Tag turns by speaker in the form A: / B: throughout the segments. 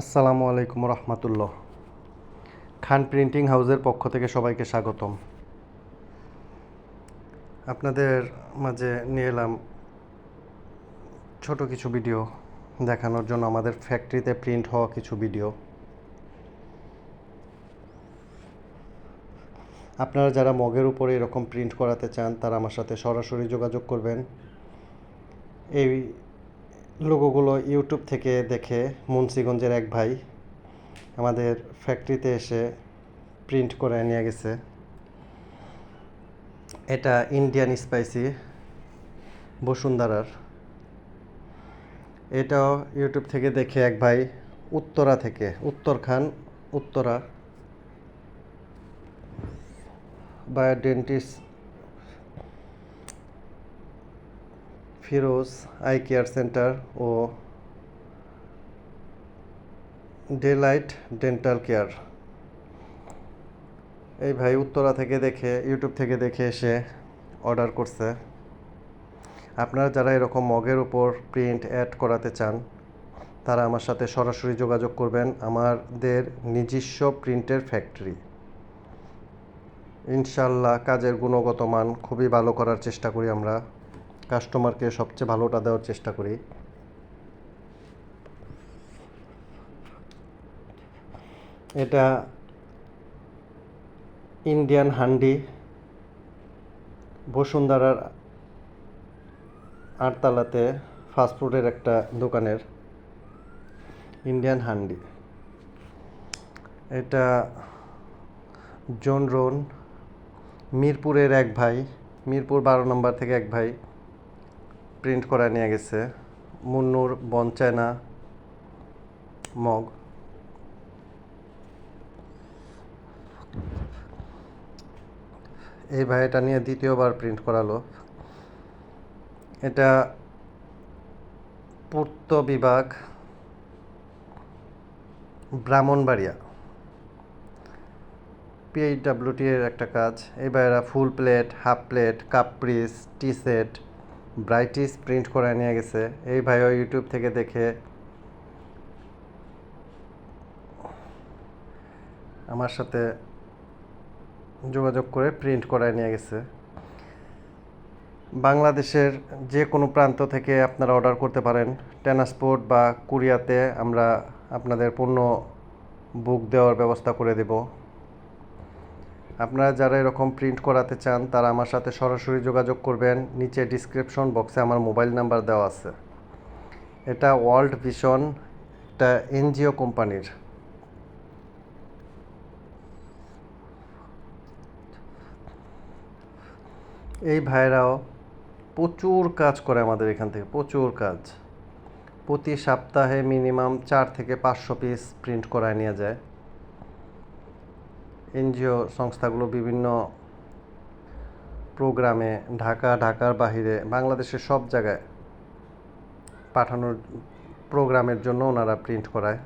A: আসসালামু আলাইকুম রহমতুল্লাহ। খান প্রিন্টিং হাউসের পক্ষ থেকে সবাইকে স্বাগতম। আপনাদের মাঝে নিয়ে এলাম ছোট কিছু ভিডিও, দেখানোর জন্য আমাদের ফ্যাক্টরিতে প্রিন্ট হওয়া কিছু ভিডিও। আপনারা যারা মগের উপরে এরকম প্রিন্ট করাতে চান, তারা আমার সাথে সরাসরি যোগাযোগ করবেন। এই লোগোগুলো ইউটিউব থেকে দেখে মুন্সিগঞ্জের এক ভাই আমাদের ফ্যাক্টরিতে এসে প্রিন্ট করে নিয়ে গেছে। এটা ইন্ডিয়ান স্পাইসি বসুন্ধরার। এটাও ইউটিউব থেকে দেখে এক ভাই উত্তরা থেকে Uttarkhan Uttara. বায়োডেন্টিস্ট Firoz eye care centre ও ডেলাইট ডেন্টাল কেয়ার। এই ভাই উত্তরা থেকে দেখে, ইউটিউব থেকে দেখে এসে অর্ডার করছে। আপনারা যারা এরকম মগের উপর প্রিন্ট অ্যাড করাতে চান, তারা আমার সাথে সরাসরি যোগাযোগ করবেন। আমাদের নিজস্ব প্রিন্টের ফ্যাক্টরি। ইনশাল্লাহ কাজের গুণগত মান খুবই ভালো করার চেষ্টা করি আমরা। কাস্টমারকে সবচেয়ে ভালোটা দেওয়ার চেষ্টা করি। এটা ইন্ডিয়ান হান্ডি, বসুন্ধরার আটতলাতে ফাস্টফুডের একটা দোকানের ইন্ডিয়ান হান্ডি। এটা জন রোন মিরপুরের এক ভাই, মিরপুর বারো নম্বর থেকে এক ভাই। প্রিন্ট করা নিয়ে গেছে। মুন্নুর, বনচায়না, মগ। এই ভাই এটা নিয়ে দ্বিতীয়বার প্রিন্ট করালো। এটা পূর্ত বিভাগ, ব্রাহ্মণবাড়িয়া। পিএইচডাব্লিউটি এর একটা কাজ। এই ভাইয়েরা full plate half plate cup piece tea set ব্রাইটিস print করে নিয়ে গেছে। এই ভাইও ইউটিউব থেকে দেখে। আমার সাথে যোগাযোগ করে প্রিন্ট করায় নিয়ে গেছে। বাংলাদেশের যে কোনো প্রান্ত থেকে আপনারা অর্ডার করতে পারেন। ট্রান্সপোর্ট বা কুরিয়াতে আমরা আপনাদের পণ্য বুক দেওয়ার ব্যবস্থা করে দেব। আপনারা যারা এরকম প্রিন্ট করাতে চান, তারা আমার সাথে সরাসরি যোগাযোগ করবেন। নিচে ডিসক্রিপশন বক্সে আমার মোবাইল নাম্বার দেওয়া আছে। এটা ওয়ার্ল্ড ভিশন একটা এনজিও কোম্পানির। এই ভাইরাও প্রচুর কাজ করে আমাদের এখান থেকে, প্রচুর কাজ। প্রতি সপ্তাহে মিনিমাম চার থেকে পাঁচশো পিস প্রিন্ট করায় নিয়ে যায়। এনজিও সংস্থাগুলো বিভিন্ন প্রোগ্রামে ঢাকা, ঢাকার বাহিরে বাংলাদেশের সব জায়গায় পাঠানোর প্রোগ্রামের জন্য ওনারা প্রিন্ট করায়।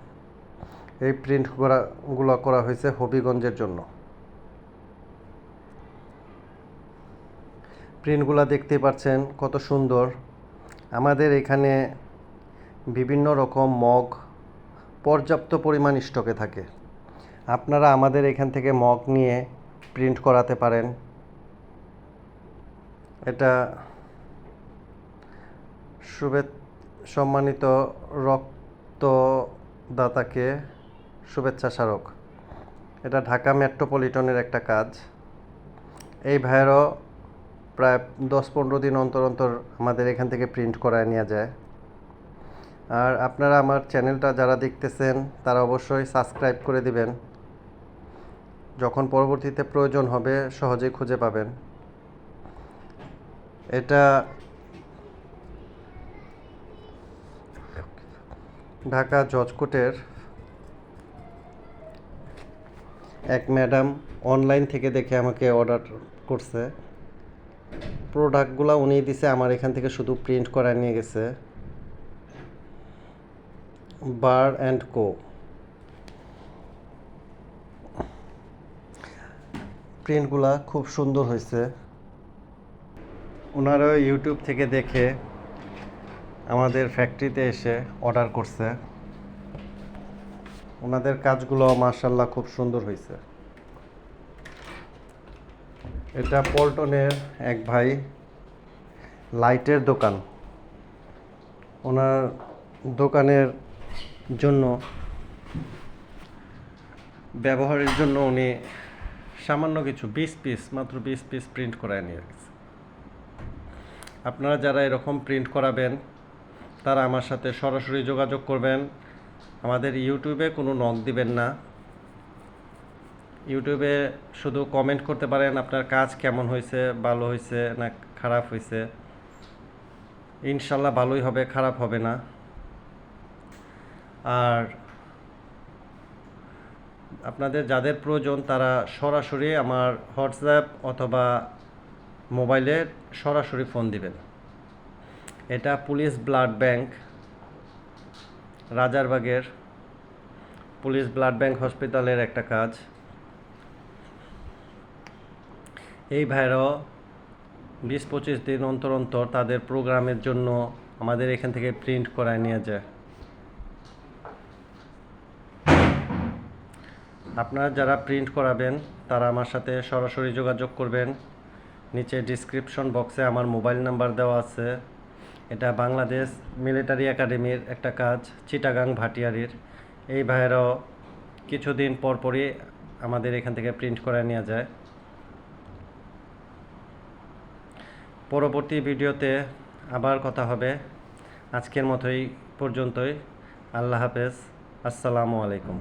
A: এই প্রিন্ট করাগুলো করা হয়েছে হবিগঞ্জের জন্য। প্রিন্টগুলো দেখতে পাচ্ছেন কত সুন্দর। আমাদের এখানে বিভিন্ন রকম মগ পর্যাপ্ত পরিমাণ স্টকে থাকে। আপনারা আমাদের এখান থেকে মগ নিয়ে প্রিন্ট করাতে পারেন। এটা শুভে সম্মানিত রক্তদাতাকে শুভেচ্ছা স্মারক। এটা ঢাকা মেট্রোপলিটনের একটা কাজ। এই ভাইয়েরও প্রায় দশ পনেরো দিন অন্তর অন্তর আমাদের এখান থেকে প্রিন্ট করায় নেওয়া যায়। আর আপনারা আমার চ্যানেলটা যারা দেখতেছেন, তারা অবশ্যই সাবস্ক্রাইব করে দিবেন। যখন পরবর্তীতে প্রয়োজন হবে, সহজেই খুঁজে পাবেন। এটা ঢাকা জজকোটের এক ম্যাডাম অনলাইন থেকে দেখে আমাকে অর্ডার করছে। প্রোডাক্টগুলো উনি দিছে, আমার এখান থেকে শুধু প্রিন্ট করা নিয়ে গেছে। বার অ্যান্ড কো প্রিন্টগুলা খুব সুন্দর হয়েছে। ওনারা ইউটিউব থেকে দেখে আমাদের ফ্যাক্টরিতে এসে অর্ডার করছে। ওনাদের কাজগুলো মার্শাল্লাহ খুব সুন্দর হয়েছে। এটা পল্টনের এক ভাই লাইটের দোকান। ওনার দোকানের জন্য, ব্যবহারের জন্য উনি সামান্য কিছু, বিশ পিস মাত্র বিশ পিস প্রিন্ট করায় নিয়ে গেছে। আপনারা যারা এরকম প্রিন্ট করাবেন, তারা আমার সাথে সরাসরি যোগাযোগ করবেন। আমাদের ইউটিউবে কোনো নক দিবেন না। ইউটিউবে শুধু কমেন্ট করতে পারেন আপনার কাজ কেমন হয়েছে, ভালো হয়েছে না খারাপ হয়েছে। ইনশাল্লাহ ভালোই হবে, খারাপ হবে না। আর আপনাদের যাদের প্রয়োজন তারা সরাসরি আমার হোয়াটসঅ্যাপ অথবা মোবাইলে সরাসরি ফোন দিবেন। এটা পুলিশ ব্লাড ব্যাংক, রাজারবাগের পুলিশ ব্লাড ব্যাংক হসপিটালের একটা কাজ। এই ভাইরাও বিশ পঁচিশ দিন অন্তর অন্তর তাদের প্রোগ্রামের জন্য আমাদের এখান থেকে প্রিন্ট করায় নিয়ে যায়। আপনারা যারা প্রিন্ট করাবেন, তারা আমার সাথে সরাসরি যোগাযোগ করবেন। নিচে ডিসক্রিপশন বক্সে আমার মোবাইল নাম্বার দেওয়া আছে। এটা বাংলাদেশ মিলিটারি একাডেমির একটা কাজ চিটাগাং ভাটিয়ারির। এই ভাইয়েরাও কিছুদিন পর পরই আমাদের এখান থেকে প্রিন্ট করে নেওয়া যায়। পরবর্তী ভিডিওতে আবার কথা হবে। আজকের মতোই পর্যন্তই। আল্লাহ হাফেজ। আসসালামু আলাইকুম।